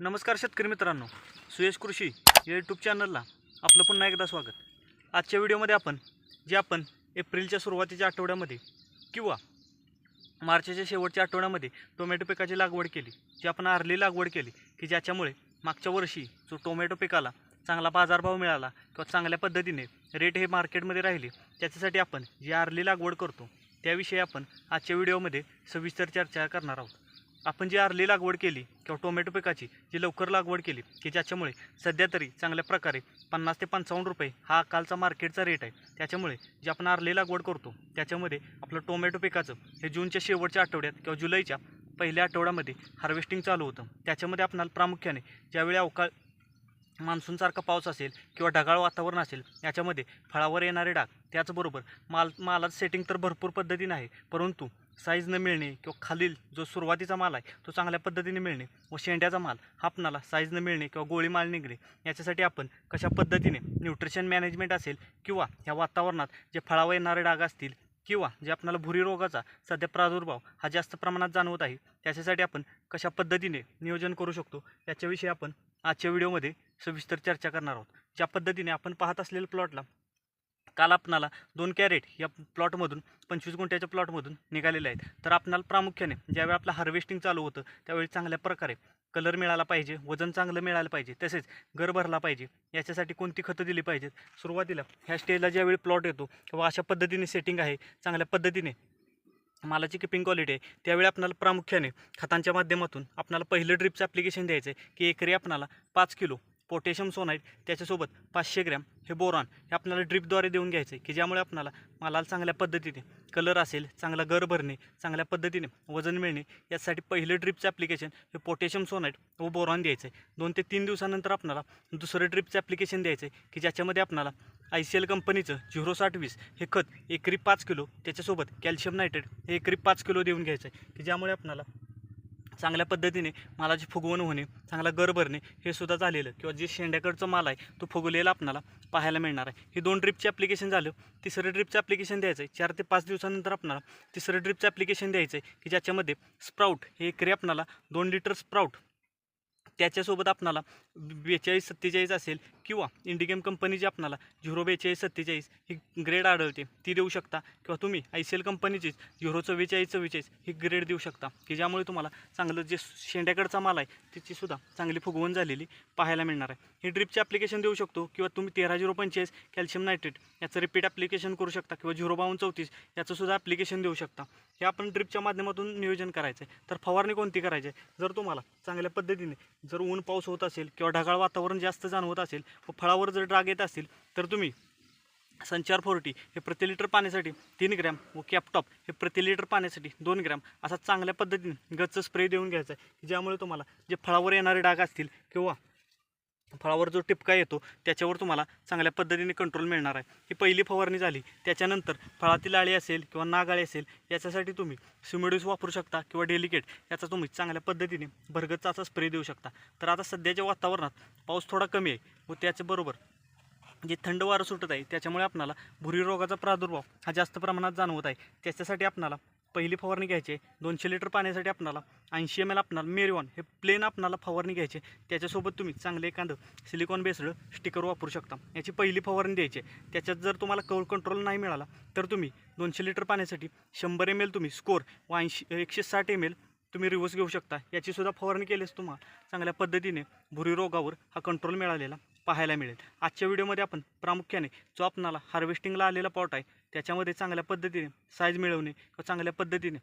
नमस्कार शेतकरी मित्रांनो. सुयश कृषी या यूट्यूब चॅनलला आपलं पुन्हा एकदा स्वागत. आजच्या व्हिडिओमध्ये आपण जे आपण एप्रिलच्या सुरुवातीच्या आठवड्यामध्ये किंवा मार्चच्या शेवटच्या आठवड्यामध्ये टोमॅटो पिकाची लागवड केली जी आपण आरली लागवड केली की ज्याच्यामुळे मागच्या वर्षी जो टोमॅटो पिकाला चांगला बाजारभाव मिळाला किंवा चांगल्या पद्धतीने रेट हे मार्केटमध्ये राहिले त्याच्यासाठी आपण जी आरली लागवड करतो त्याविषयी आपण आजच्या व्हिडिओमध्ये सविस्तर चर्चा करणार आहोत. आपण जी आरली लागवड केली किंवा टोमॅटो पिकाची जी लवकर लागवड केली की ज्याच्यामुळे सध्या तरी चांगल्या प्रकारे पन्नास ते पंचावन्न रुपये हा कालचा मार्केटचा रेट आहे. त्याच्यामुळे जे आपण आरली लागवड करतो त्याच्यामध्ये आपलं टोमॅटो पिकाचं हे जूनच्या शेवटच्या आठवड्यात किंवा जुलैच्या पहिल्या आठवड्यामध्ये हार्वेस्टिंग चालू होतं. त्याच्यामध्ये आपणाला प्रामुख्याने ज्यावेळी अवकाळ मान्सूनसारखा पाऊस असेल किंवा ढगाळ वातावरण असेल याच्यामध्ये फळावर येणारे डाग त्याचबरोबर माल मालाचं सेटिंग तर भरपूर पद्धतीने आहे. परंतु साईज न मिळणे किंवा खालील जो सुरुवातीचा माल आहे तो चांगल्या पद्धतीने मिळणे व शेंड्याचा माल आपणाला साईज न मिळणे किंवा गोळी माल निघणे याच्यासाठी आपण कशा पद्धतीने न्यूट्रिशन मॅनेजमेंट असेल किंवा ह्या वातावरणात जे फळावर येणारे डाग असतील किंवा जे आपल्याला भुरी रोगाचा सध्या प्रादुर्भाव हा जास्त प्रमाणात जाणवत आहे त्याच्यासाठी आपण कशा पद्धतीने नियोजन करू शकतो याच्याविषयी आपण आजच्या व्हिडिओमध्ये सविस्तर चर्चा करणार आहोत. ज्या पद्धतीने आपण पाहत असलेल्या प्लॉटला काल आपणाला दोन कॅरेट या प्लॉटमधून पंचवीस गुंठ्याच्या प्लॉटमधून निघालेले आहेत. तर आपणाला प्रामुख्याने ज्यावेळी आपलं हार्वेस्टिंग चालू होतं त्यावेळी चांगल्या प्रकारे कलर मिळाला पाहिजे वजन चांगलं मिळालं पाहिजे तसेच घर भरला पाहिजे याच्यासाठी कोणती खतं दिली पाहिजेत? सुरुवातीला ह्या स्टेजला ज्यावेळी प्लॉट येतो किंवा अशा पद्धतीने सेटिंग आहे चांगल्या पद्धतीने मालाची किपिंग क्वालिटी आहे त्यावेळी आपल्याला प्रामुख्याने खतांच्या माध्यमातून आपणाला पहिलं ड्रिपचं ॲप्लिकेशन द्यायचं आहे की एकरी आपणाला पाच किलो पोटॅशियम सोनाईट त्याच्यासोबत पाचशे ग्रॅम हे बोरॉन हे आपल्याला ड्रिपद्वारे देऊन घ्यायचं आहे की ज्यामुळे आपल्याला मालाला चांगल्या पद्धतीने कलर असेल चांगला गर भरणे चांगल्या पद्धतीने वजन मिळणे यासाठी पहिलं ड्रिपचं ॲप्लिकेशन हे पोटॅशियम सोनाईट व बोरॉन द्यायचं. आहे दोन ते तीन दिवसानंतर आपल्याला दुसरं ड्रिपचं ॲप्लिकेशन द्यायचं आहे की ज्याच्यामध्ये आपल्याला आय सी एल कंपनीचं झिरो साठ वीस हे खत एकरी पाच किलो त्याच्यासोबत कॅल्शियम नायट्रेट हे एकरी पाच किलो देऊन घ्यायचं आहे की ज्यामुळे आपल्याला चांगल्या पद्धतीने मालाची फुगवण होणे चांगला गर भरणे हे सुद्धा झालेलं. किंवा जे शेंड्याकडचं माल आहे तो फुगवलेला आपणाला पाहायला मिळणार आहे. हे दोन ट्रिपचे ॲप्लिकेशन झालं तिसरं ट्रिपचं ॲप्लिकेशन द्यायचं आहे. चार ते पाच दिवसानंतर आपणाला तिसरं ट्रिपचं ॲप्लिकेशन द्यायचं आहे की ज्याच्यामध्ये स्प्राऊट हे एकरी आपणाला दोन लिटर स्प्राऊट त्याच्यासोबत आपणाला बेचाळीस सत्तेचाळीस असेल किंवा इंडिगेम कंपनीची आपणाला झिरो बेचाळीस सत्तेचाळीस ही ग्रेड आढळते ती देऊ शकता. किंवा तुम्ही आय सी एल कंपनीचीच झिरो चव्वेचाळीस चव्वेचाळीस ही ग्रेड देऊ शकता. की ज्यामुळे तुम्हाला चांगलं जे शेंड्याकडचा माल आहे त्याचीसुद्धा चांगली फुगवण झालेली पाहायला मिळणार आहे. ही ड्रिपचे ॲप्लिकेशन देऊ शकतो किंवा तुम्ही तेरा झिरो पंचेचाळीस कॅल्शियम नायट्रेट याचं रिपीट ॲप्लिकेशन करू शकता किंवा झिरो बावन्न चौतीस याचंसुद्धा ॲप्लिकेशन देऊ शकता. हे आपण ड्रिपच्या माध्यमातून नियोजन करायचं आहे. तर फवारणी कोणती करायची आहे? जर तुम्हाला चांगल्या पद्धतीने जर ऊन पाऊस होत असेल किंवा ढगाळ वातावरण जास्त जाणवत असेल व फळावर जर डाग येत असतील तर तुम्ही संचार फोर्टी हे प्रति लिटर पाण्यासाठी तीन ग्रॅम व कॅपटॉप हे प्रति लिटर पाण्यासाठी दोन ग्रॅम असा चांगल्या पद्धतीने गच्च स्प्रे देऊन घ्यायचा आहे ज्यामुळे तुम्हाला जे फळावर येणारे डाग असतील किंवा फळावर जो टिपका येतो त्याच्यावर तुम्हाला चांगल्या पद्धतीने कंट्रोल मिळणार आहे. ही पहिली फवारणी झाली त्याच्यानंतर फळातील आळी असेल किंवा नागाळी असेल याच्यासाठी तुम्ही सिमिडोस वापरू शकता किंवा डेलिकेट याचा तुम्ही चांगल्या पद्धतीने भरगतचा स्प्रे देऊ शकता. तर आता सध्याच्या वातावरणात पाऊस थोडा कमी आहे व त्याच्याबरोबर जे थंड वारं सुटत आहे त्याच्यामुळे आपणाला भुरी रोगाचा प्रादुर्भाव हा जास्त प्रमाणात जाणवत आहे. त्याच्यासाठी आपणाला पहिली फवारणी घ्यायची आहे. दोनशे लिटर पाण्यासाठी आपणाला ऐंशी एम एल आपणाला मेरिओन हे प्लेन आपणाला फवारणी घ्यायची आहे. त्याच्यासोबत तुम्ही चांगलं एखादं सिलिकॉन बेस्ड स्टिकर वापरू शकता. याची पहिली फवारणी द्यायची आहे. त्याच्यात जर तुम्हाला कळ कंट्रोल नाही मिळाला तर तुम्ही दोनशे लिटर पाण्यासाठी शंभर एम एल तुम्ही स्कोर व ऐंशी एकशे साठ एम एल तुम्ही रिव्हर्स घेऊ शकता. याचीसुद्धा फवारणी केल्यास तुम्हाला. चांगल्या पद्धतीने भुरी रोगावर हा कंट्रोल मिळालेला. पाहायला मिळेल. आजच्या व्हिडिओमध्ये आपण प्रामुख्याने जो आपणाला हार्वेस्टिंगला आलेला पॉट आहे त्याच्यामध्ये चांगल्या पद्धतीने साईज मिळवणे किंवा चांगल्या पद्धतीने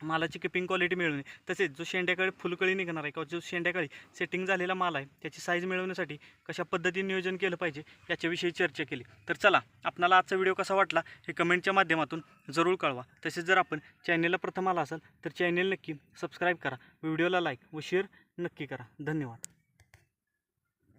मालाची किपिंग क्वालिटी मिळवणे तसेच जो शेंड्याकाळी फुलकळी निघणार आहे किंवा जो शेंड्याकाळी सेटिंग झालेला माल आहे त्याची साईज मिळवण्यासाठी कशा पद्धतीने नियोजन केलं पाहिजे याच्याविषयी चर्चा केली. तर चला आपणाला आजचा व्हिडिओ कसा वाटला हे कमेंटच्या माध्यमातून जरूर कळवा. तसेच जर आपण चॅनेलला प्रथम आला असाल तर चॅनेल नक्की सबस्क्राईब करा. व्हिडिओला लाईक व शेअर नक्की करा. धन्यवाद.